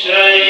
الشيطان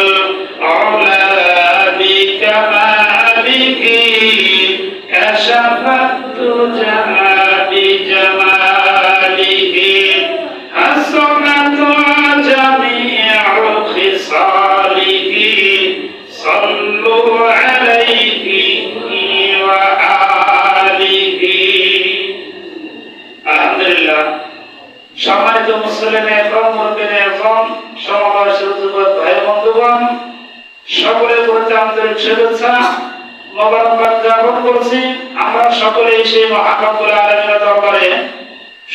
সম্মানিত মুসলিম এবং মুরবিন এবং সমাবেশের ভাই বন্ধুগণ, সকলের প্রতি আন্তরিক শুভেচ্ছা। মোবারকবাদ জ্ঞাপন করছি। আমরা সকলে সেই দরবারে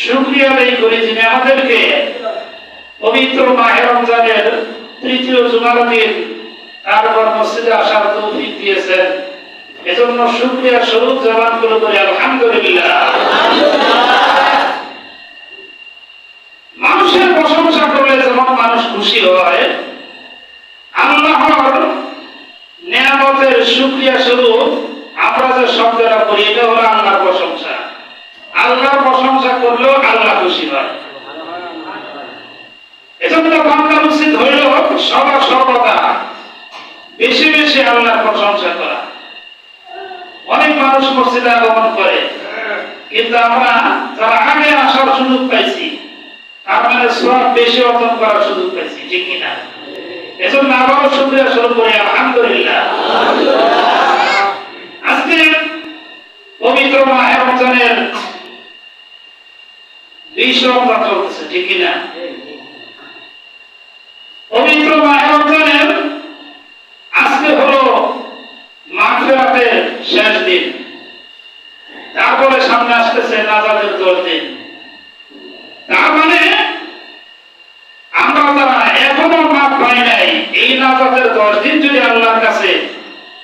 শুক্রিয়া আদায় করি যিনি আমাদেরকে পবিত্র মাহে রমজানের তৃতীয় জুমার তারপর মসজিদে আসার তৌফিক দিয়েছেন। এজন্য শুক্রিয়া স্বরূপ জবান করি আলহামদুলিল্লাহ মানুষের প্রশংসা করলে মানুষ খুশি হয়, আল্লাহর নিয়ামতের শুক্রিয়া স্বরূপ আমরা যে শব্দটা করি, এটা হলো আল্লাহর প্রশংসা। আল্লাহর প্রশংসা করলেও আল্লাহ খুশি হয়। এজন্য বাংলা উচিত হইল সবার সর্বদা বেশি বেশি আল্লাহর প্রশংসা করা। অনেক মানুষ মসজিদে আগমন করে, কিন্তু আমরা যারা আগে আসার সুযোগ পাইছি মানে সব বেশি অর্জন করার সুযোগ পাইছি ঠিক কিনা? এজন্য আবারও শুক্রিয়া শুরু করি, আলহামদুলিল্লাহ। আজকে পবিত্র মাহে রমজানের পবিত্র মাহে রমজানের আজকে হলো মাগফিরাতের শেষ দিন। তারপরে সামনে আসতেছে নাজাদের দশ দিন। তার মানে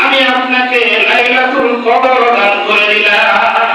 আমি আপনাকে লাইলাতুল কদর দান করে দিলাম।